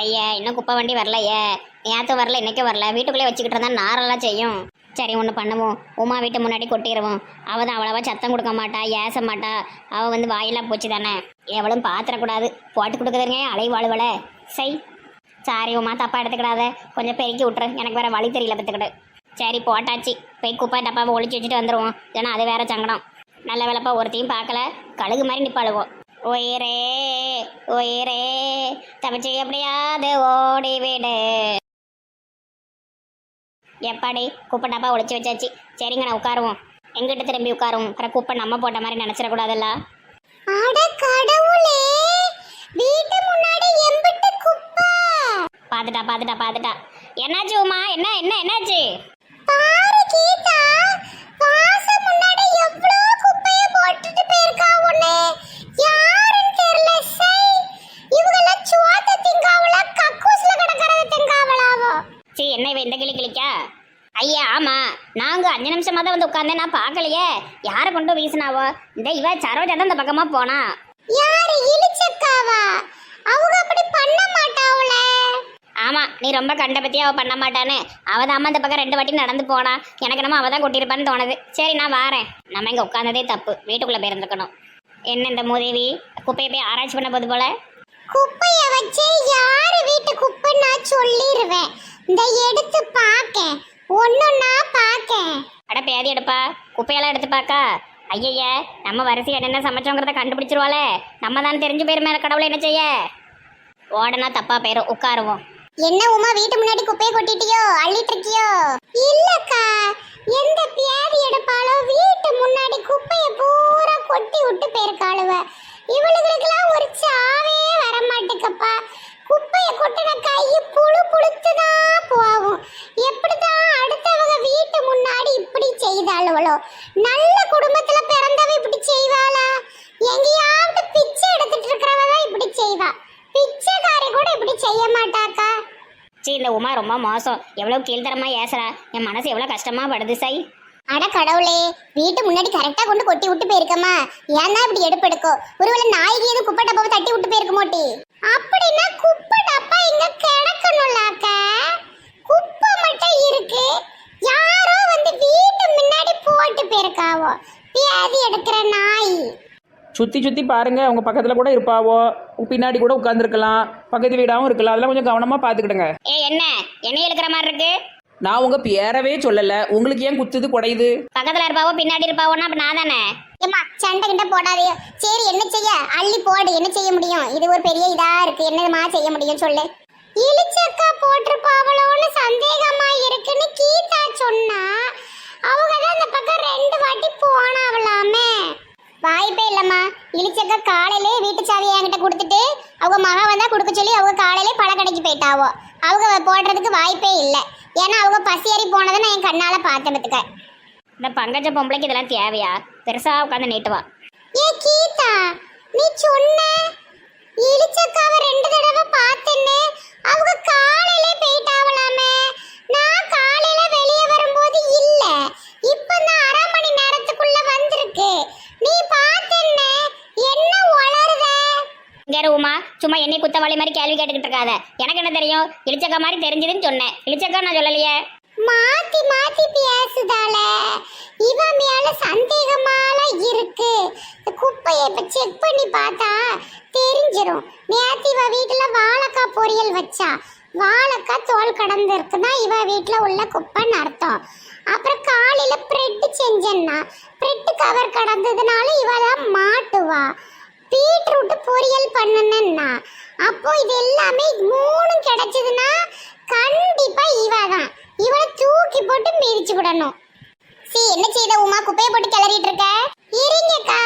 ஐயா இன்னும் குப்பை வண்டி வரலையே. நேற்று வரல இன்னைக்கு வரல. வீட்டுக்குள்ளே வச்சுக்கிட்டு இருந்தால் நாரெல்லாம் செய்யும். சரி ஒன்று பண்ணுவோம். உமா வீட்டு முன்னாடி கொட்டிடுவோம் அவள் தான் அவ்வளவா சத்தம் கொடுக்க மாட்டா ஏச மாட்டா. அவள் வந்து வாயெல்லாம் போச்சு தானே எவளும் பாத்திரக்கூடாது. போட்டு கொடுக்குதுங்க அலைவாழுவல சை. சாரி உமா தப்பா எடுத்துக்கிடாத. கொஞ்சம் பெருக்கி விட்ரு எனக்கு வேற வழி தெரியல பார்த்துக்கிட்டு சரி போட்டாச்சு. போய் குப்பை டப்பாவை ஒழிச்சு வச்சுட்டு வந்துடுவோம் இல்லைன்னா அது வேற சங்கடம். நல்ல வேலைப்பா ஒருத்தையும் பார்க்கல. கழுகு மாதிரி நிப்பாளுவோம் உயிரே உயிரே தப்பிச்சு எப்படியாவது ஓடி விடு எப்பாடி குப்பை டப்பா ஒளிச்சு வச்சாச்சு. சரிங்க நான் உட்காருவோம். எங்கிட்ட திரும்பி உட்காருவோம் அப்புறம் குப்பை நம்ம போட்ட மாதிரி நினச்சிடக்கூடாதுல்ல? அட கடவுளே வீட்டு முன்னாடி எம்பிட்டு குப்பை. பார்த்துட்டா பார்த்துட்டா பார்த்துட்டா என்னாச்சு உமா? என்ன என்ன என்னாச்சு பாரு கீதா வாசம் முன்னாடி எவ்ளோ குப்பைய போட்டுட்டு போயிருக்கா உன்னை யாருன்னு தெரியல சை இவங்கெல்லாம் சுவாத்த திங்காவல கக்கூஸ்ல கிடக்கறத திங்காவலாவோ சீ என்ன இவ இந்த கிளி கிளிக்கா ஐயா ஆமா நாங்க அஞ்சு நிமிஷமா தான் வந்து உட்காந்தேன் நான் பார்க்கலையே. யாரை கொண்டு வீசினாவோ? இந்த இவ சரோஜா தான் இந்த பக்கமா போனா. யாரு இளிச்சக்காவா அவங்க அப்படி பண்ண மாட்டாவுல ஆமா நீ ரொம்ப கண்ட பத்தி அவ பண்ண மாட்டான்னு. அவ தான் இந்த பக்கம் ரெண்டு வாட்டி நடந்து போனா. எனக்கு நம்ம அவ தான் கொட்டியிருப்பான்னு தோணுது. சரி நான் வாரேன். நம்ம இங்க உட்காந்ததே தப்பு. வீட்டுக்குள்ள போயிருந்துக்கணும் என்ன இந்த மூதேவி? குப்பையை போய் ஆராய்ச்சி பண்ண போது போல? குப்பைய வச்சு யாரு வீட்டு குப்பை நான் சொல்லிடுவேன் இந்த எடுத்து பார்க்கேன். ஒன்னொன்னா பார்க்கேன். அட பேதி எடுப்பா. குப்பையெல்லாம் எடுத்து பார்க்கா ஐயைய நம்ம வரிசை என்னென்ன சமைச்சோங்கிறத கண்டுபிடிச்சிருவாளே. நம்ம தான் தெரிஞ்சு மேலே கடவுளை என்ன செய்ய? ஓடனா தப்பா போயிரும் உட்காருவோம். என்ன உமா வீட்டு முன்னாடி குப்பையை கொட்டிட்டியோ? அள்ளிட்டு இருக்கியோ? இல்லக்கா எந்த பியாதி எடுப்பாளோ வீட்டு முன்னாடி குப்பையை பூரா கொட்டி விட்டு போயிருக்காளுவ. இவளுகளுக்கெல்லாம் ஒரு சாவே வர மாட்டுக்கப்பா குப்பைய கொட்டின கை புழு புழுத்துதான் போகும் எப்படிதான் அடுத்தவங்க வீட்டு முன்னாடி இப்படி செய்தாளுவளோ நல்ல குடும்பத்துல பிறந்தவ இப்படி செய்வாளா எங்கேயாவது பிச்சை எடுத்துட்டு இருக்கிறவ தான் இப்படி செய்வா பிச்சைக்காரி கூட இப்படி செய்ய மாட்டாக்கா சீ இந்த உமா ரொம்ப மோசம். எவ்வளவு கீழ்த்தரமா ஏசுறா. என் மனசு எவ்வளவு கஷ்டமா படுது சை. அட கடவுளே வீட்டு முன்னாடி கரெக்டா கொண்டு கொட்டி விட்டு போயிருக்கமா? ஏன் தான் இப்படி எடுப்பெடுக்கோ? ஒருவேளை நாய்க்கு எதுவும் குப்பை டப்பாவை தட்டி விட்டு போயிருக்க மாட்டி. அப்படின்னா குப்பை டப்பா இங்க கிடக்கணும்லாக்க? குப்பை மட்டும் இருக்கு. யாரோ வந்து வீட்டு முன்னாடி போட்டு போயிருக்காவோ. பியாதி எடுக்கிற நாய். சுற்றி சுற்றி பாருங்க உங்கள் பக்கத்தில் கூட இருப்பாவோ. பின்னாடி கூட உட்காந்துருக்கலாம் பக்கத்து வீடாகவும் இருக்கலாம். அதெல்லாம் கொஞ்சம் கவனமாக பார்த்துக்கிடுங்க. ஏ என்ன? என்னைய இழுக்கிற மாதிரி இருக்கு? நான் உங்கள் பேரவே சொல்லலை. உங்களுக்கு ஏன் குத்துது குடையுது? பக்கத்துல இருப்பாவோ பின்னாடி இருப்பாவோன்னா அப்ப நான் தானே? ஏம்மா சண்டை கிட்ட போடாதே சரி என்ன செய்ய? அள்ளி போடு. என்ன செய்ய முடியும்? இது ஒரு பெரிய இதா இருக்கு. என்னதுமா செய்ய முடியும் சொல்லு. இளிச்சக்கா போட்டிருப்பாவளோன்னு சந்தேகமா இருக்குன்னு கீதா சொன்னா அவங்க தான் அந்த பக்கம் ரெண்டு வாட்டி போனாவலாமே வாய்ப்பே இல்லம்மா இளிச்சக்கா காலையிலே வீட்டு சாவியை என்கிட்ட கொடுத்துட்டு அவங்க மகா வந்தா கொடுக்க சொல்லி அவங்க காலையிலே பழக்கடைக்கு போயிட்டாவோ. அவங்க போடுறதுக்கு வாய்ப்பே இல்லை. ஏன்னா அவங்க பசியேறி போனதை நான் என் கண்ணால பார்த்தேன் பார்த்துக்க இந்த பங்கஜ பொம்பளைக்கு இதெல்லாம் தேவையா? பெருசா உட்காந்து நீட்டுவா? ஏ கீதா நீ சொன்ன இளிச்சக்காவ ரெண்டு தடவை பார்த்தேன்னு. அவங்க காலையில போயிட்டாவலாமே நான் காலையில வெளியே வரும்போது இல்ல இப்பதான் அரை மணி நேரத்துக்குள்ள வந்திருக்கு நீ பார்த்தேன்ன என்ன வளருத இங்க உமா. சும்மா என்னை குத்தவாளி மாதிரி கேள்வி கேட்டுக்கிட்டு இருக்காத. எனக்கு என்ன தெரியும்? இளிச்சக்கா மாதிரி தெரிஞ்சதுன்னு சொன்னேன். இளிச்சக்கா நான் சொல்லலையே. மாத்தி மாத்தி பேசுதால இவ மேல சந்தேகமால இருக்கு. குப்பைய குப்பையை இப்ப செக் பண்ணி பார்த்தா தெரிஞ்சிரும். நேத்து இவ வீட்டுல வாழைக்காய் பொரியல் வச்சா. வாழைக்காய் தோல் கடந்து இருக்குன்னா இவ வீட்டுல உள்ள குப்பைன்னு அர்த்தம். அப்புறம் காலையில பிரெட் செஞ்சேன்னா பிரெட் கவர் கடந்ததுனால இவ தான் மாட்டுவா. பீட்ரூட் பொரியல் பண்ணுனேன்னா அப்போ இது எல்லாமே மூணும் கிடைச்சதுன்னா கண்டிப்பா இவ தான் இவளை தூக்கி போட்டு மிதிச்சு விடணும். சி என்ன செய்த உமா? குப்பையை போட்டு கிளறிட்டு இருக்க? இருங்கக்கா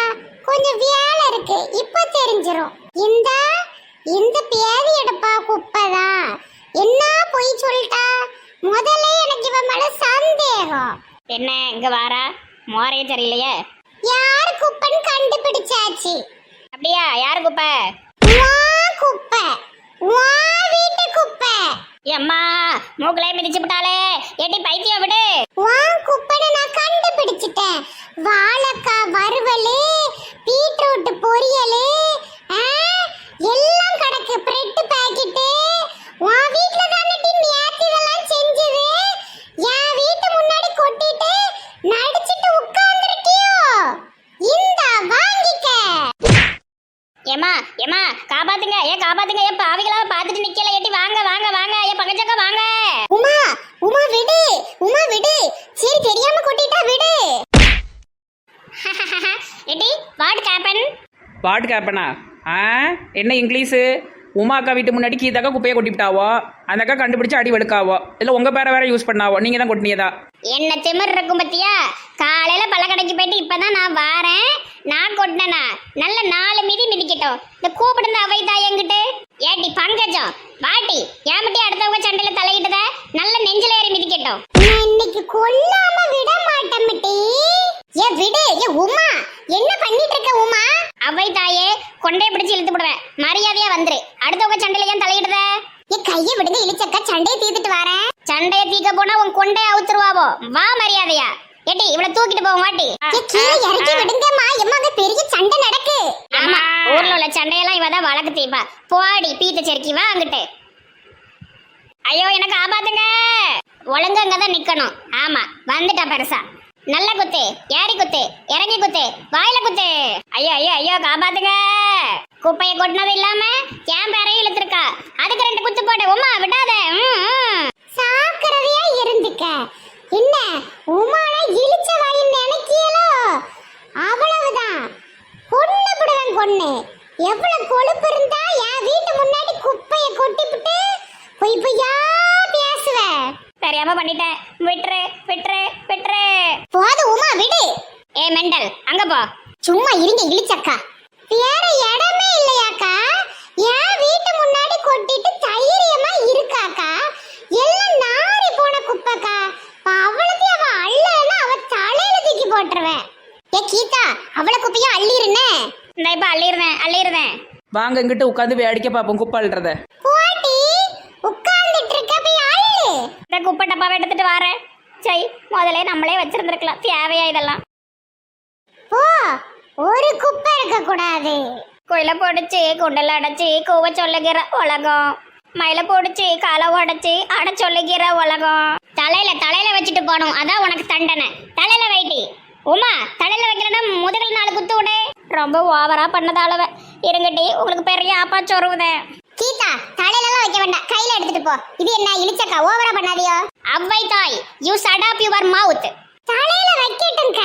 கொஞ்சம் வேலை இருக்கு. இப்ப தெரிஞ்சிரும். இந்த இந்த பேதி எடுப்பா குப்பைதான். என்ன பொய் சொல்லிட்டா? முதல்ல எனக்கு இவன் மேல சந்தேகம். என்ன இங்க வாரா? மோரையே சரியில்லையே யார் குப்பைன்னு கண்டுபிடிச்சாச்சு? அப்படியா? யாரு குப்பை? குப்பை. வீட்டு குப்பை. அம்மா மூக்கிலே மிதிச்சு விட்டாலே எட்டி பைத்தியம் விடு. வா குப்பைன்னு நான் கண்டுபிடிச்சிட்டேன். வாழைக்காய் வறுவல் பாட்டு கேட்பேனா ஆ? என்ன இங்கிலீஷு? உமா அக்கா வீட்டு முன்னாடி கீதாக்கா குப்பையை கொட்டிவிட்டாவோ? அந்த அக்கா கண்டுபிடிச்சு அடி வெளுக்காவோ? இல்லை உங்கள் பேரை வேற யூஸ் பண்ணாவோ? நீங்கள் தான் கொட்டினியதா? என்ன திமிர் இருக்கும் பத்தியா? காலையில் பழக்கடைக்கு போயிட்டு இப்பதான் நான் வாரேன். நான் கொட்டினனா? நல்ல நாலு மிதி மிதிக்கட்டும். இந்த கூப்பிடுந்த அவை தாயங்கிட்டு ஏட்டி பங்கஜம் வாட்டி ஏமட்டி அடுத்தவங்க சண்டையில் தலையிட்டத நல்ல நெஞ்சில ஏறி மிதிக்கட்டும். நான் இன்னைக்கு கொல்லாம விட மாட்டேன் ஏ விடு ஏ உமா என்ன பண்ணிட்டு இருக்க உமா அவை தாயே கொண்டைய பிடிச்சு இழுத்து விடுவேன் மரியாதையா வந்துரு. அடுத்தவங்க சண்டையில ஏன் தலையிடுத ஏ கைய விடுங்க இழிச்சக்கா. சண்டையை தீர்த்துட்டு வரேன். சண்டைய தீக்க போனா உன் கொண்டைய அவுத்துருவாவோ? வா மரியாதையா. ஏட்டி இவ்வளவு தூக்கிட்டு போக மாட்டி கீழே இறக்கி விடுங்கம்மா. எம்மா அங்க பெரிய சண்டை நடக்கு. ஆமா ஊர்ல உள்ள சண்டையெல்லாம் இவ தான் வழக்கு தீப்பா போடி பீத்த செருக்கி வா அங்கிட்டு. ஐயோ எனக்கு ஆபாத்துங்க. ஒழுங்கா அங்கதான் நிக்கணும். ஆமா வந்துட்டா பெருசா. நல்ல குத்து ஏறி குத்து இறங்கி குத்து வாயில குத்து. ஐயோ ஐயோ ஐயோ காப்பாத்துங்க. குப்பையை கொட்டினது இல்லாம என் பேரையும் இழுத்துருக்கா. அதுக்கு ரெண்டு குத்து போட்ட உமா விடாத. சாக்கிறதையா இருந்துக்க. என்ன உமால இழிச்ச வாயின் நினைக்கியலோ? அவ்வளவுதான். கொன்னு விடுவேன் கொன்னு எவ்வளவு கொழுப்பு இருந்தா என் வீட்டு முன்னாடி குப்பைய கொட்டிப்புட்டு பொய் பொய்யா பேசுவ. தெரியாம பண்ணிட்டேன். விட்டுரு விட்டுரு விட்டுரு போது உமா விடு ஏ மெண்டல் அங்க போ சும்மா இருங்க இழிச்சக்கா. வேற இடமே இல்லையாக்கா? என் வீட்டு முன்னாடி கொட்டிட்டு தைரியமா இருக்காக்கா? எல்லாம் நாரி போன குப்பைக்கா. அவ்வளோத்தையும் அவ அள்ளனா அவ தலையில தூக்கி போட்டுருவேன். ஏ கீதா அவளை குப்பையும் அள்ளிருனே இந்த இப்ப அள்ளிருந்தேன் அள்ளிருந்தேன். வாங்க இங்கிட்டு உட்காந்து வேடிக்கை பார்ப்போம் குப்பை அள்ளுறத. போட்டி உட்கார்ந்துட்டு இருக்க போய் அள்ளு. இந்த குப்பை டப்பாவை எடுத்துட்டு வரேன். சரி முதல்ல நம்மளே வச்சிருந்துருக்கலாம். தேவையா இதெல்லாம்? போ. ஒரு குப்பை இருக்க கூடாது கோயில போடுச்சு குண்டல அடைச்சி கூவ சொல்லுகிற உலகம். மயில போடுச்சு காலை உடைச்சு அட சொல்லுகிற உலகம். தலையில தலையில வச்சுட்டு போகணும். அதான் உனக்கு தண்டனை. தலையில வைட்டி உமா தலையில வைக்கலன்னா முதுகில் நாலு குத்து விடு. ரொம்ப ஓவரா பண்ணதாளவ இருங்கட்டி உங்களுக்கு பெரிய ஆப்பா சொருவுதேன் கீதா தலையிலலாம் வைக்க வேண்டாம். கையில எடுத்துட்டு போ. இது என்ன இழிச்சக்கா ஓவரா பண்ணாதியோ. அவ்வை தாய் you Chhath up your mouth தலையில வைக்கட்டும்க்க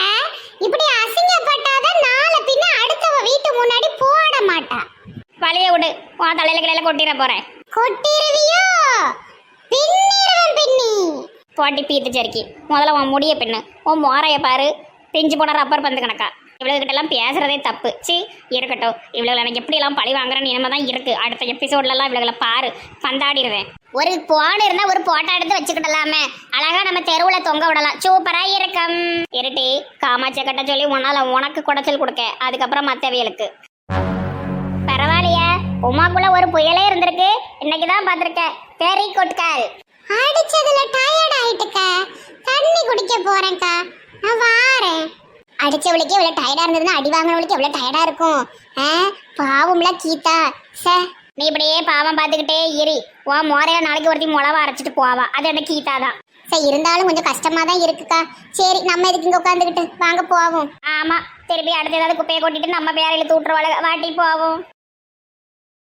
இப்படி அசிங்கப்பட்டாதான் நாளை பின்ன அடுத்தவ வீட்டு முன்னாடி போட மாட்டா வழிய உன் தலையில கிளையில கொட்டிட போறேன். கொட்டிருவியோ? பின்னிருவன் பின்னி. போட்டி பீத்து சரிக்கி முதல்ல உன் முடிய பின்னு. உன் மோரைய பாரு. பிஞ்சு போன ரப்பர் பந்து கணக்கா. இவ்வளவுகிட்ட எல்லாம் பேசுறதே தப்பு. சி இருக்கட்டும். இவ்வளவு எனக்கு எப்படி எல்லாம் பழி வாங்குறேன்னு இனிமே தான் இருக்கு. அடுத்த எபிசோட்ல எல்லாம் இவ்வளவுகளை பாரு. பந்தாடிடுவேன் ஒரு போன் இருந்தா ஒரு போட்டோ எடுத்து வச்சுக்கிடலாமே. அழகா நம்ம தெருவுல தொங்க விடலாம். சூப்பரா இருக்கும். இருட்டி காமாட்சியை கட்ட சொல்லி உன்னால உனக்கு குடைச்சல் கொடுக்க. அதுக்கப்புறம் மத்தவியலுக்கு. உமாக்குள்ள ஒரு புயலே இருந்திருக்கு. இன்னைக்கு தான் பார்த்துருக்கேன். வெரி குட் கேர்ள் அடிச்சதுல டயர்ட் ஆயிட்டுக்க. தண்ணி குடிக்க போறேன்க்கா. நான் வாரேன். அடிச்சவளுக்கு எவ்வளவு டயர்டா இருந்ததுன்னா அடி வாங்கினவளுக்கு எவ்வளவு டயர்டா இருக்கும். ஆ? பாவம்ல கீதா. சே. நீ இப்படியே பாவம் பார்த்துக்கிட்டே இரு. உன் மோரையில நாளைக்கு ஒருத்தி முளவா அரைச்சிட்டு போவா. அது அந்த கீதா தான் சரி இருந்தாலும் கொஞ்சம் கஷ்டமா தான் இருக்குக்கா. சரி நம்ம இதுக்கு இங்க உட்காந்துக்கிட்டு வாங்க போவோம். ஆமா திருப்பி அடுத்த ஏதாவது குப்பையை கொட்டிட்டு நம்ம பேரையில தூட்டுருவாள் வாட்டி போவோம்.